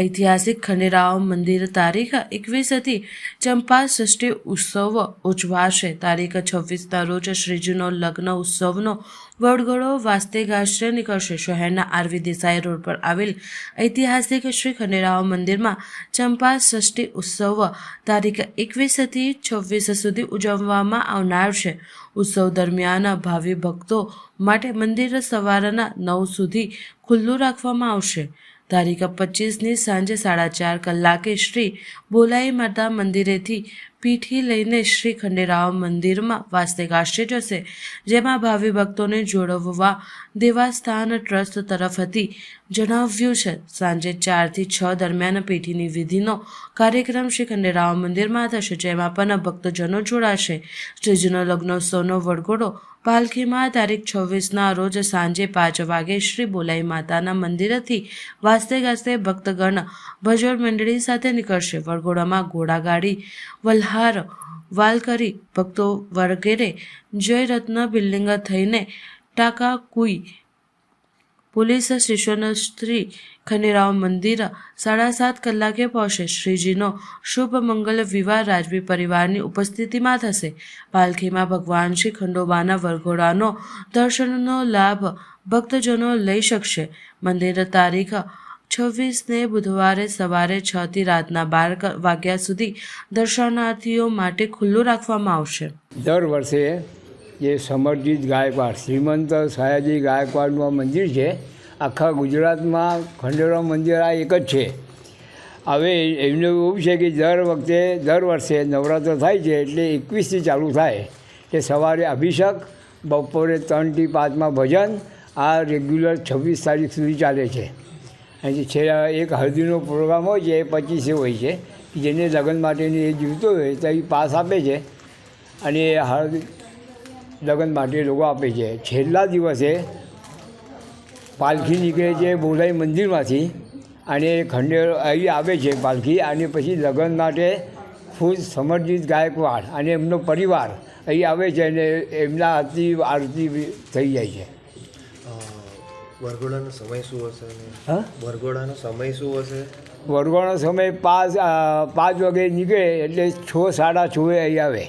ઐતિહાસિક ખંડેરાવ મંદિર તારીખ એકવીસથી ચંપા ષષ્ઠી ઉત્સવ ઉજવાશે. તારીખ છવ્વીસના રોજ શ્રીજીનો લગ્ન ઉત્સવનો વડગડો વાસ્તે નીકળશે. શહેરના આરવી દેસાઈ રોડ પર આવેલ ઐતિહાસિક શ્રી ખંડેરાવ મંદિરમાં ચંપા ષષ્ઠી ઉત્સવ તારીખ એકવીસથી છવ્વીસ સુધી ઉજવવામાં આવનાર છે. ઉત્સવ દરમિયાન ભાવિ ભક્તો માટે મંદિર સવારના નવ સુધી ખુલ્લું રાખવામાં આવશે. તારીખ પચીસની સાંજે સાડા ચાર કલાકે શ્રી બોલાઈ માતા મંદિરેથી પીઠી લઈને શ્રી ખંડેરાવ મંદિરમાં વાસ્તે જશે જેમાં ભાવિ ભક્તોને જોડવવા દેવાસ્થાન ટ્રસ્ટ તરફથી જણાવ્યું છે. સાંજે ચારથી છ દરમિયાન પીઠીની વિધિનો કાર્યક્રમ શ્રી ખંડેરાવ મંદિરમાં થશે, જેમાં પણ ભક્તજનો જોડાશે. શ્રીજીનો લગ્નોત્સવનો વડઘોડો પાલખીમાં તારીખ છવ્વીસના રોજ સાંજે પાંચ વાગે શ્રી બોલાઈ માતાના મંદિરેથી વાસ્તે ગાસ્તે ભક્તગણ ભજન મંડળી સાથે નીકળશે. વરઘોડામાં ઘોડાગાડી વલ્હાર વાલકરી ભક્તો વગેરે જયરત્ન બિલ્ડિંગ થઈને ટાકા કુઈ. પોલીસ સ્ટેશન શ્રી ખનીરાવ મંદિર સાડા સાત કલાકે પહોંચે. શ્રીજીનો શુભ મંગલ વિવાહ રાજવી પરિવારની ઉપસ્થિતિમાં થશે. પાલખીમાં ભગવાન શ્રી ખંડોબાના વરઘોડાનો દર્શનનો લાભ ભક્તજનો લઈ શકશે. મંદિર તારીખ છવ્વીસને બુધવારે સવારે છ થી રાતના બાર વાગ્યા સુધી દર્શનાર્થીઓ માટે ખુલ્લું રાખવામાં આવશે. દર વર્ષે જે સમરજીત ગાયકવાડ, શ્રીમંત સયાજી ગાયકવાડનું મંદિર છે, આખા ગુજરાતમાં ખંડેરાવ મંદિર આ એક જ છે. હવે એમને એવું છે કે દર વખતે, દર વર્ષે નવરાત્ર થાય છે એટલે એકવીસથી ચાલુ થાય. કે સવારે અભિષેક, બપોરે ત્રણથી પાંચમાં ભજન, આ રેગ્યુલર છવ્વીસ તારીખ સુધી ચાલે છે. અને છેલ્લા એક હળદીનો પ્રોગ્રામ હોય છે, એ પચીસે હોય છે. જેને લગ્ન માટેની એ જીવતો હોય, તો એ પાસ આપે છે. અને એ હળદી લગ્ન માટે લોકો આપે છે. છેલ્લા દિવસે પાલખી નીકળે છે બોલાઈ મંદિરમાંથી અને ખંડેર અહીં આવે છે પાલખી અને પછી લગ્ન માટે ખુદ સમર્જિત ગાયકવાડ અને એમનો પરિવાર અહીં આવે છે અને એમના આરતી આરતી થઈ જાય છે. વરઘોડાનો સમય શું હશે હા? વરઘોડાનો સમય શું હશે? વરઘોડાનો સમય પાંચ પાંચ વાગે નીકળે એટલે છ સાડા છ અહીં આવે.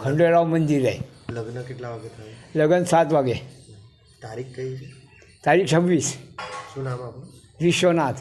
ખંડેરાવ મંદિરે લગ્ન કેટલા વાગે થાય? લગ્ન સાત વાગે. તારીખ કઈ? છે તારીખ છવ્વીસ. શું નામ આપણું વિશ્વનાથ.